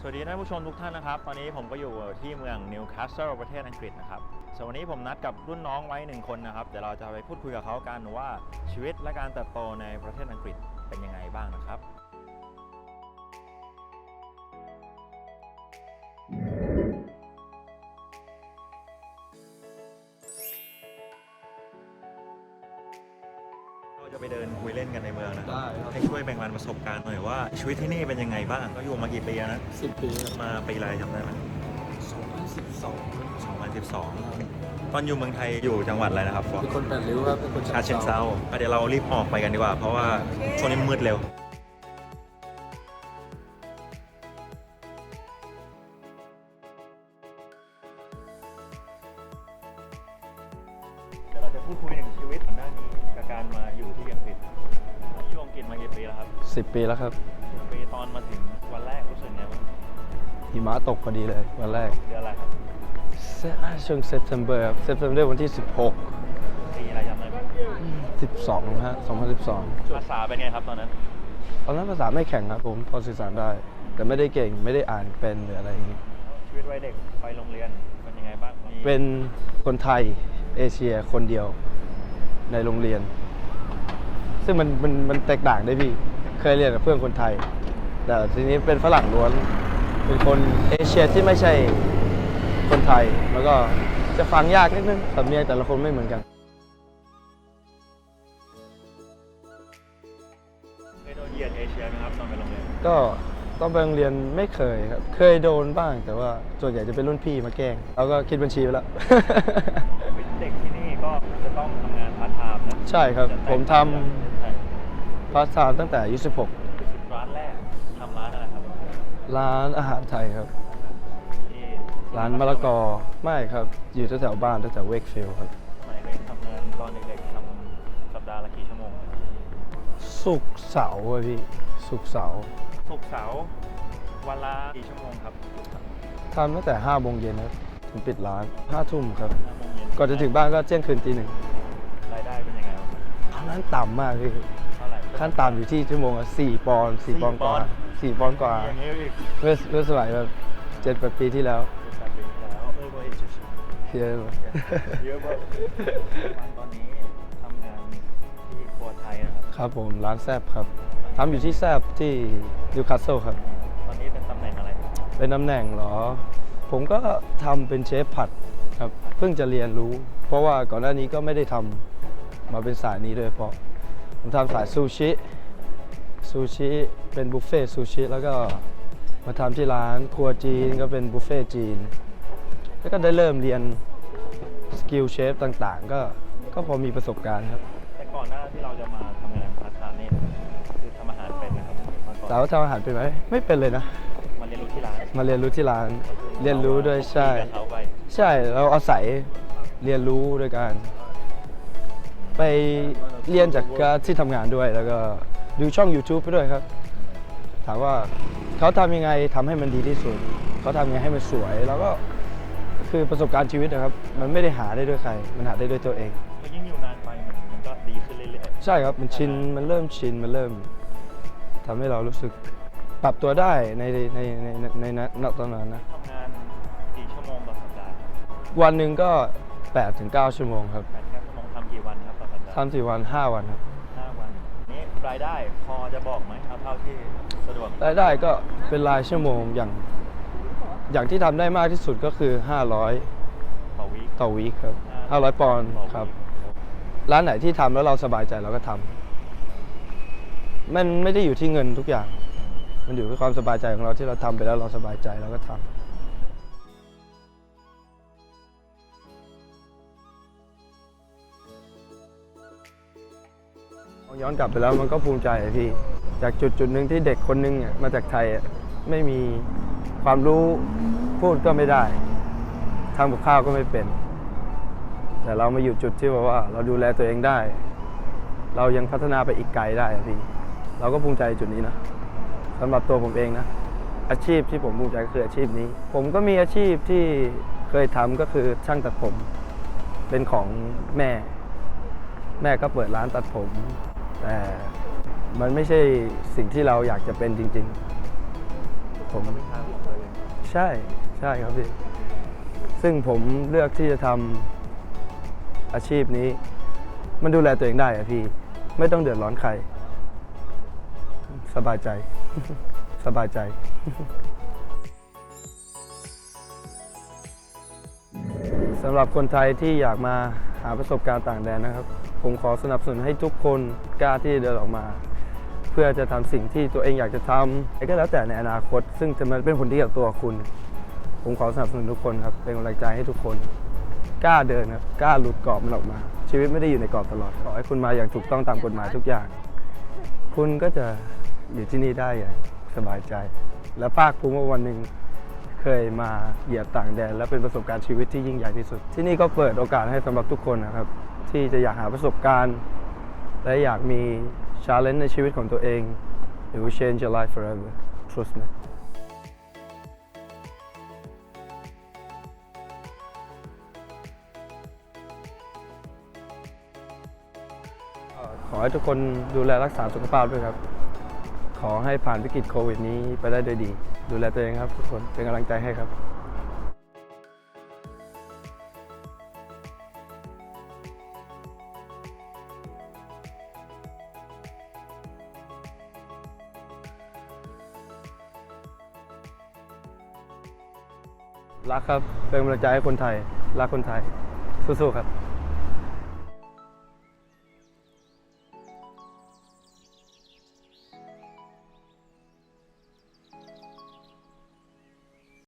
สวัสดีท่านผู้ชมทุกท่านนะครับ ตอนนี้ผมก็อยู่ที่เมืองนิวคาสเซิลประเทศอังกฤษนะครับส่วนวันนี้ผมนัดกับรุ่นน้องไว้หนึ่งคนนะครับ เดี๋ยวเราจะไปพูดคุยกับเขากันว่าชีวิตและการเติบโตในประเทศอังกฤษเป็นยังไงบ้างนะครับ เราจะไปเดินคุยเล่นกันในเมืองนะครับได้ครับ ให้ช่วยแบ่งปันประสบการณ์หน่อยว่าชีวิตที่นี่เป็นยังไงบ้าง ก็อยู่มากี่ปีแล้วนะ สิบปีครับมาปีอะไรจำได้ไหมสองพันสิบสอง2012 ตอนอยู่เมืองไทยอยู่จังหวัดอะไรนะครับฟอเป็นคนแปดริ้วครับเป็นคนชาเชิงเซาอะเดี๋ยวเรารีบออกไปกันดีกว่า เพราะว่าช่วงนี้มืดเร็ว พูดคุยถึงชีวิตก่อนหน้านี้กับการมาอยู่ที่อังกฤษอยู่อังกฤษมากี่ปีแล้วครับสิบปีแล้วครับสิบปีตอนมาถึงวันแรกรู้สึกไงบ้างหิมะตกพอดีเลยวันแรกเดือนอะไรครับช่วงเซปเทมเบอร์ครับเซปเทมเบอร์วันที่ 16ปีอะไรจำได้ไหม12ฮะ2012 ภาษาเป็นไงครับตอนนั้น ตอนนั้นภาษาไม่แข็งครับผมพอสื่อสารได้ แต่ไม่ได้เก่งไม่ได้อ่านเป็นหรืออะไรอย่างนี้ชีวิตวัยเด็กไปโรงเรียนเป็นยังไงบ้างมีเป็นคนไทย เอเชียคนเดียวในโรงเรียน ซึ่งมันมันมันแตกต่างได้พี่ เคยเรียนกับเพื่อนคนไทย แต่ทีนี้เป็นฝรั่งล้วน เป็นคนเอเชียที่ไม่ใช่คนไทย แล้วก็จะฟังยากนิดนึงสำเนียงแต่ละคนไม่เหมือนกันเคยโดนเหยียดเอเชียไหมครับตอนไปโรงเรียนก็ต้องไปโรงเรียนไม่เคยครับ เคยโดนบ้างแต่ว่าส่วนใหญ่จะเป็นรุ่นพี่มาแกล้ง แล้วก็คิดบัญชีไปแล้ว เป็นเด็กที่นี่ก็จะต้องทำงานพาร์ทไทม์นะใช่ครับจะแตกผมทำต่างจากประเทศไทยพาร์ทไทม์ตั้งแต่อายุ16ร้านแรกทำร้านอะไรครับ ร้านอาหารไทยครับ ที่ร้านมะละกอไม่ครับ อยู่แถวๆบ้านแถวๆเวกฟิลด์ครับ สมัยเรียนทำงานตอนเด็กๆทำสัปดาห์ละกี่ชั่วโมงสุกร์เสาร์อะพี่สุกร์เสาร์ศุกร์เสาร์วันละกี่ชั่วโมงครับทำตั้งแต่5โมงเย็นครับถึงปิดร้าน5ทุ่มครับ ห้าโมงเย็น ก่อนจะถึงบ้านก็เที่ยงคืนตีหนึ่งรายได้เป็นยังไงครับอันนั้นต่ำมากพี่เท่าไหร่ ขั้นต่ำอยู่ที่ชั่วโมงละ4ปอนด์4ปอนด์กว่า4ปอนด์กว่าอย่างนี้อีกเมื่อเมื่อสมัยแบบเจ็ดแปดปีที่แล้วแปดปีแล้วเออเว้ยเยอะเลยเยอะมากตอนนี้ทำงานที่ครัวไทยนะครับ ครับผมร้านแซบครับทำอยู่ที่แซบที่นิวคาสเซิลครับ ตอนนี้เป็นตำแหน่งอะไร เป็นตำแหน่งเหรอ ผมก็ทำเป็นเชฟผัดครับ เพิ่งจะเรียนรู้ เพราะว่าก่อนหน้านี้ก็ไม่ได้ทำมาเป็นสายนี้โดยเฉพาะผมทำสายซูชิซูชิเป็นบุฟเฟ่ต์ซูชิแล้วก็มาทำที่ร้านครัวจีนก็เป็นบุฟเฟ่ต์จีน แล้วก็ได้เริ่มเรียนสกิลเชฟต่างๆ ก็ก็พอมีประสบการณ์ครับแต่ก่อนหน้าที่เราจะมาทำงานพาร์ทไทม์นี่คือทำอาหารเป็นนะครับมาก่อนแต่ว่าทำอาหารเป็นไหมไม่เป็นเลยนะมาเรียนรู้ที่ร้านมาเรียนรู้ที่ร้าน เรียนรู้ด้วยใช่ คุยกับเขาไปใช่เราอาศัยเรียนรู้ด้วยการ ไปเรียนจากการที่ทำงานด้วยแล้วก็ดูช่อง YouTube ไปด้วยครับ ถามว่าเขาทำยังไงทำให้มันดีที่สุด เขาทำยังไงให้มันสวย แล้วก็คือประสบการณ์ชีวิตนะครับ มันไม่ได้หาได้ด้วยใคร มันหาได้ด้วยตัวเองพอยิ่งอยู่นานไปมันมันก็ดีขึ้นเรื่อยใช่ครับมันชินมันเริ่มชินมันเริ่มทำให้เรารู้สึกปรับตัวได้ในในในในในในณตอนนั้นนะ ๆทำ วันหนึ่งก็8ถึง9ชั่วโมงครับแปดแค่ชั่วโมงทำกี่วันครับต่อสัปดาห์สามสี่วันห้าวันครับห้าวันนี่รายได้พอจะบอกไหมเอาเท่าที่สะดวกรายได้ก็เป็นรายชั่วโมงอย่าง อย่างที่ทำได้มากที่สุดก็คือ 500 ต่อวีคต่อวีคครับ 500 ปอนด์ครับ ร้านไหนที่ทำแล้วเราสบายใจเราก็ทำมันไม่ได้อยู่ที่เงินทุกอย่าง มันอยู่ที่ความสบายใจของเราที่เราทำไปแล้วเราสบายใจเราก็ทำ ย้อนกลับไปแล้วมันก็ภูมิใจพี่ จากจุดจุดหนึ่งที่เด็กคนหนึงมาจากไทยไม่มีความรู้พูดก็ไม่ได้ทำกับข้าวก็ไม่เป็น แต่เรามาอยู่จุดที่แบบว่า เราดูแลตัวเองได้ เรายังพัฒนาไปอีกไกลได้พี่เราก็ภูมิใจจุดนี้นะสำหรับตัวผมเองนะ อาชีพที่ผมภูมิใจคืออาชีพนี้ ผมก็มีอาชีพที่เคยทำก็คือช่างตัดผม เป็นของแม่ แม่ก็เปิดร้านตัดผม แต่มันไม่ใช่สิ่งที่เราอยากจะเป็นจริง ๆ ผมทางของตัวเช่ใช่ครับพี่ซึ่งผมเลือกที่จะทำอาชีพนี้ มันดูแลตัวเองได้อะพี่ ไม่ต้องเดือดร้อนใคร สบายใจ สบายใจสำหรับคนไทยที่อยากมาหาประสบการณ์ต่างแดนนะครับ ผมขอสนับสนุนให้ทุกคนกล้าที่จะเดินออกมา เพื่อจะทำสิ่งที่ตัวเองอยากจะทำก็แล้วแต่ในอนาคต ซึ่งจะมันเป็นผลดีกับตัวคุณ ผมขอสนับสนุนทุกคนครับเป็นกำลังใจให้ทุกคน กล้าเดินครับกล้าหลุดกรอบมันออกมา ชีวิตไม่ได้อยู่ในกรอบตลอดขอให้คุณมาอย่างถูกต้องตามกฎหมายทุกอย่าง คุณก็จะอยู่ที่นี่ได้อย่างสบายใจ และภาคภูมิว่าวันหนึ่งเคยมาเหยียบต่างแดน และเป็นประสบการณ์ชีวิตที่ยิ่งใหญ่ที่สุด ที่นี่ก็เปิดโอกาสให้สำหรับทุกคนนะครับ ที่จะอยากหาประสบการณ์ และอยากมี challenge ในชีวิตของตัวเอง it will change your life forever trust me ขอให้ทุกคนดูแลรักษาสุขภาพด้วยครับ ขอให้ผ่านวิกฤตโควิดนี้ไปได้ด้วยดี ดูแลตัวเองครับทุกคนเป็นกำลังใจให้ครับ รักครับ เป็นกำลังใจให้คนไทย รักคนไทย สู้ๆครับ